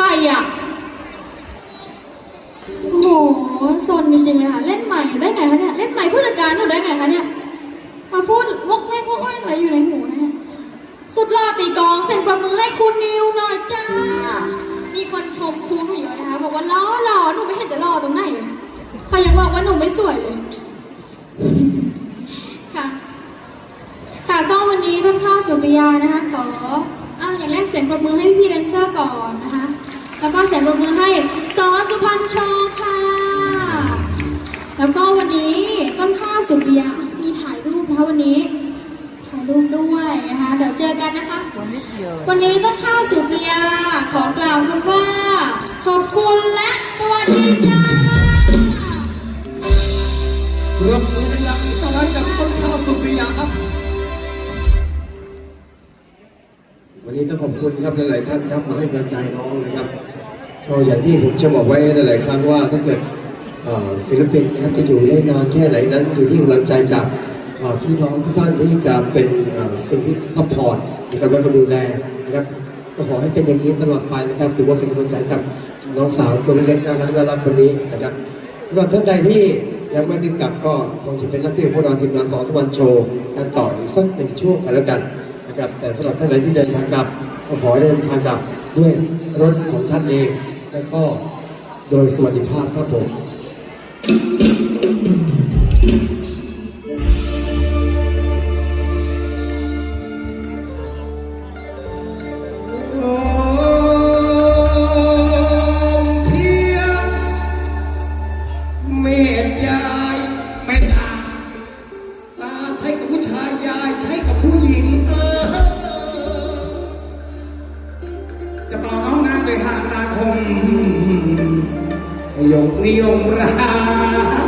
รอะ โอ้โหซนจริงๆเลยค่ะ เล่นใหม่ได้ไงคะเนี่ย เล่นใหม่ผู้จัดการหนูได้ไงคะเนี่ย มาพูดวกแวกวกแวกอะไรอยู่ในหูนะเนี่ยสุดหล่อตีกลองเสียงประมือให้คุณนิวหน่อยจ้า มีคนชมครูหนูเยอะนะคะบอกว่าล้อหล่อหนูไม่เห็นจะหล่อตรงไหนเลยเขายังบอกว่าหนูไม่สวยเลย ค่ะ ค่ะก็วันนี้ต้นข้าวสุริยานะคะขออ่าอย่างแรกเสียงปรบมือให้พี่แดนเซอร์ก่อนนะคะ แล้วก็เสียงปรบมือให้ซอสุพรรณโชว์ค่ะ แล้วก็วันนี้ต้นข้าวสุริยามีถ่ายรูปนะคะวันนี้ ถ่ายรูปด้วยนะคะ เดี๋ยวเจอกันนะคะ วันนี้ต้นข้าวสุริยาขอกล่าวคำว่า ขอบคุณและสวัสดีจ้ารับมือดังสลายจากต้นข้าวสุริยาครับ วันนี้ต้องขอบคุณครับหลายๆท่านครับมาให้กำลังใจน้องนะครับ ก็อย่างที่ผมจะบอกไว้หลาย ๆ ครั้งว่าถ้าเกิดศิลปินนะครับจะอยู่ได้นานแค่ไหนนั้นอยู่ที่กำลังใจจากพี่น้องทุกท่านที่จะเป็นสิ่งที่ซัพพอร์ตนะครับแล้วก็ดูแลนะครับก็ขอให้เป็นอย่างนี้ตลอดไปนะครับถือว่าเป็นกำลังใจกับน้องสาวตัวเล็กน่ารักน่ารักคนนี้นะครับก็ท่านใดที่ยังไม่ได้กลับก็คงจะเป็นหน้าที่ของพวกเราทีมงานสอนทุกวันโชว์กันต่ออีกสักหนึ่งช่วงกันแล้วกันนะครับแต่สำหรับท่านใดที่เดินทางกลับก็ขอให้เดินทางกลับด้วยรถของท่านเอง และก็โดยสวัสดิภาพครับผม น้องนางโดยหานาคมยมนิยมรา